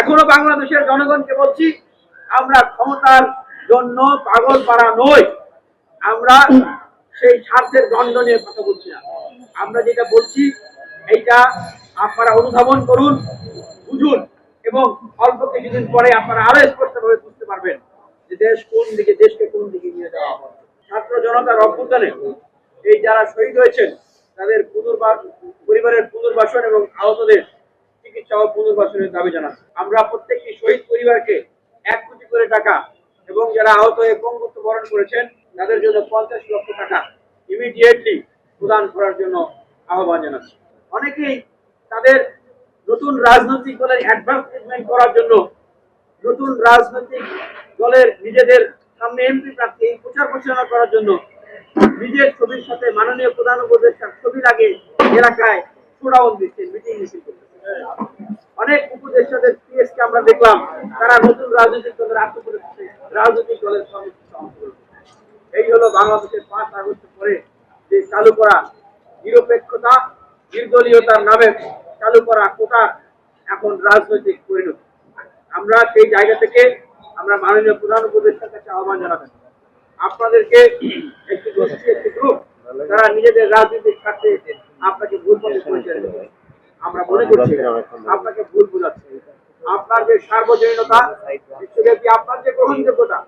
এখনও বাংলাদেশের জনগণকে বলছি, আমরা ক্ষমতার জন্য পাগল পাড়া নই। আমরা সেই স্বার্থের দণ্ড নিয়ে কথা বলছি না। আমরা যেটা বলছি, এইটা আপনারা অনুধাবন করুন, বুঝুন এবং অল্প কিছুদিন পরে আপনারা আরও স্পষ্টভাবে বুঝতে পারবেন যে দেশ কোন দিকে, দেশকে কোন দিকে নিয়ে যাওয়া হবে। ছাত্র জনতার অভ্যুত্থানে এই যারা শহীদ হয়েছেন, তাদের পুনর্বাস পরিবারের পুনর্বাসন এবং আহতদের চিকিৎসা ও পুনর্বাসনের দাবি জানাচ্ছি আমরা প্রত্যেকটি শহীদ পরিবারকে এক কোটি করে টাকা এবং যারা আহত হয়ে পঙ্গুত্ব বরণ করেছেন, তাদের জন্য পঞ্চাশ লক্ষ টাকা ইমিডিয়েটলি প্রদান করার জন্য আহ্বান জানাচ্ছি। অনেকেই তাদের নতুন রাজনৈতিক দলের অ্যাডভান্সমেন্ট করার জন্য নতুন রাজনৈতিক দলের নিজেদের সামনে এমপি প্রার্থী প্রচার প্রচারণা করার জন্য নিজের ছবির সাথে মাননীয় প্রধান উপদেষ্টার ছবি লাগে এলাকায় শোডাউন দিচ্ছে মিটিং মিছিল অনেক পিএসকে আমরা দেখলাম, তারা নতুন রাজনৈতিক দলের আত্মপ্রতিষ্ঠা রাজনৈতিক দলের এই হলো বাংলাদেশের পাঁচ আগস্ট পরে যে চালু করা নিরপেক্ষতা, নির্দলীয়তার নামে চালু করা কোটা এখন রাজনৈতিক পরিণতি। আমরা সেই জায়গা থেকে আমরা মাননীয় প্রধান উপদেষ্টার কাছে আহ্বান জানাবেন আপনাদেরকে একটি গোষ্ঠী, একটি গ্রুপ তারা নিজেদের রাজনৈতিক স্বার্থে আপনাকে ভুল পথে পরিচয় আমরা মনে করছি আপনাকে ভুল বোঝাচ্ছে। আপনার যে সার্বজনীনতা বিশ্বব্যাপী আপনার যে গ্রহণযোগ্যতা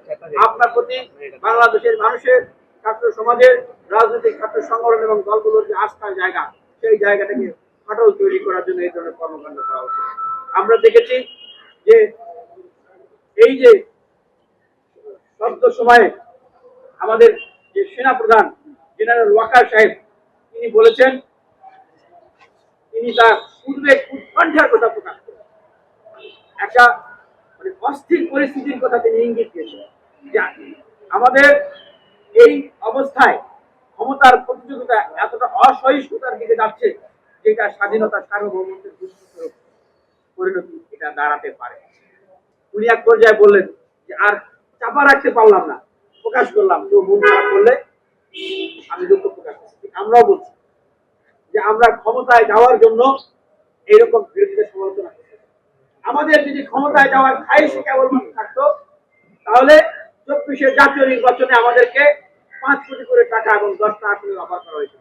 আপনার প্রতি বাংলাদেশের মানুষের ছাত্র সমাজের রাজনৈতিক ছাত্র সংগঠন এবং দলগুলোর যে আস্থার জায়গা সেই জায়গাটাকে ফাটল তৈরি করার জন্য এই ধরনের কর্মকাণ্ড করা হচ্ছে। আমরা দেখেছি যে এই যে শব্দ সময়ে আমাদের যে সেনা প্রধান জেনারেল ওয়াকার সাহেব তিনি বলেছেন তিনি তার পূর্বে উৎকণ্ঠার কথা একটা মানে অস্থির পরিস্থিতির কথা তিনি ইঙ্গিত দিয়েছেন। আমাদের এই অবস্থায় ক্ষমতার প্রতিযোগিতা এতটা অসহিষ্ণুতার দিকে যাচ্ছে যেটা স্বাধীনতা সার্বভৌমত্বের দুষ্প্রচারক পরিণতি এটা দাঁড়াতে পারে। উনি এক পর্যায়ে বললেন যে, আর চাপা রাখতে পারলাম না, প্রকাশ করলাম, কেউ মন খারাপ করলে আমি দুঃখ প্রকাশ করছি। আমরাও বলছি যে, আমরা ক্ষমতায় যাওয়ার জন্য এইরকম বিরোধীদের সমালোচনা আমাদের যদি ক্ষমতায় যাওয়ার খাইশ কেবলমাত্র থাকতো, তাহলে চব্বিশের জাতীয় নির্বাচনে আমাদেরকে পাঁচ কোটি করে টাকা এবং দশটা আসনের অফার করা হয়েছিল।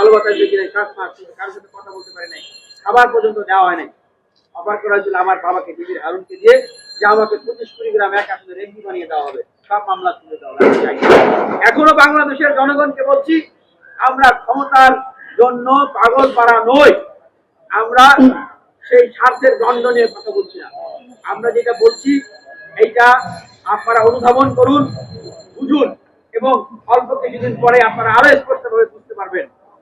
আলু সাথে কথা বলতে পারি নাই। খাবার পর্যন্ত দেওয়া হয় নাই। অফার করা হয়েছিল আমার বাবাকে, দিদির হারুনকে দিয়ে, যে আমাকে পঁচিশ কুড়ি গ্রাম এক আসলে বানিয়ে দেওয়া হবে। সব মামলা তুলে দেওয়া হবে। এখনও বাংলাদেশের জনগণকে বলছি আমরা ক্ষমতার জন্য পাগল পাড়া নই। আমরা সেই স্বার্থের দণ্ড নিয়ে কথা বলছি না। আমরা যেটা বলছি, এইটা আপনারা অনুধাবন করুন, বুঝুন এবং অল্প কিছুদিন পরে আপনারা আরও স্পষ্টভাবে বুঝতে